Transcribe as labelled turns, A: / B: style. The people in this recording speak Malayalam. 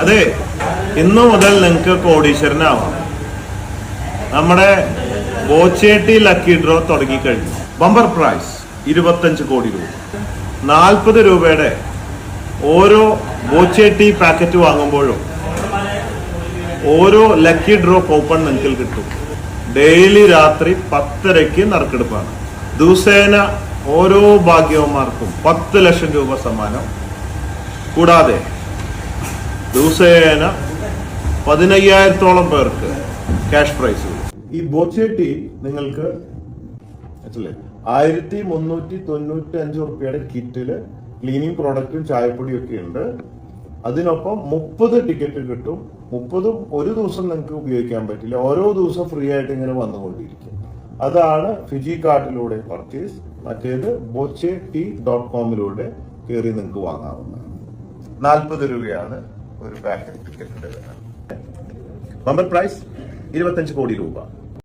A: അതെ ഇന്നു മുതൽ നിങ്ങൾക്ക് കോടീശ്വരനാവാം. നമ്മുടെ ബോച്ചേട്ടി ലക്കി ഡ്രോ തുടങ്ങിക്കഴിഞ്ഞു. ബമ്പർ പ്രൈസ് ഇരുപത്തഞ്ച് കോടി രൂപ. നാൽപ്പത് രൂപയുടെ ഓരോ ബോച്ചേട്ടി പാക്കറ്റ് വാങ്ങുമ്പോഴും ഓരോ ലക്കി ഡ്രോ കൂപ്പൺ നിങ്ങൾക്ക് കിട്ടും. ഡെയിലി രാത്രി പത്തരയ്ക്ക് നറുക്കെടുപ്പാണ്. ദിവസേന ഓരോ ഭാഗ്യവന്മാർക്കും പത്ത് ലക്ഷം രൂപ സമ്മാനം. കൂടാതെ ദിവസേന പതിനയ്യായിരത്തോളം പേർക്ക് ക്യാഷ് പ്രൈസ് ഈ ബോച്ചേട്ടി നിങ്ങൾക്ക് ആയിരത്തി മുന്നൂറ്റി തൊണ്ണൂറ്റി അഞ്ച് റുപ്യയുടെ കിറ്റിൽ ക്ലീനിങ് പ്രോഡക്റ്റും ചായപ്പൊടിയും ഒക്കെ ഉണ്ട്. അതിനൊപ്പം മുപ്പത് ടിക്കറ്റ് കിട്ടും. മുപ്പതും ഒരു ദിവസം നിങ്ങൾക്ക് ഉപയോഗിക്കാൻ പറ്റില്ല. ഓരോ ദിവസം ഫ്രീ ആയിട്ട് ഇങ്ങനെ വന്നുകൊണ്ടിരിക്കും. അതാണ് ഫിജി കാർഡിലൂടെ പർച്ചേസ്. മറ്റേത് ബോച്ചെ ടി ഡോട്ട് കോമിലൂടെ കയറി നിങ്ങൾക്ക് വാങ്ങാവുന്നതാണ്. നാൽപ്പത് രൂപയാണ് ഒരു പാക്കറ്റ് ടിക്കറ്റിന്റെ വില നമ്പർ പ്രൈസ് ഇരുപത്തഞ്ച് കോടി രൂപ.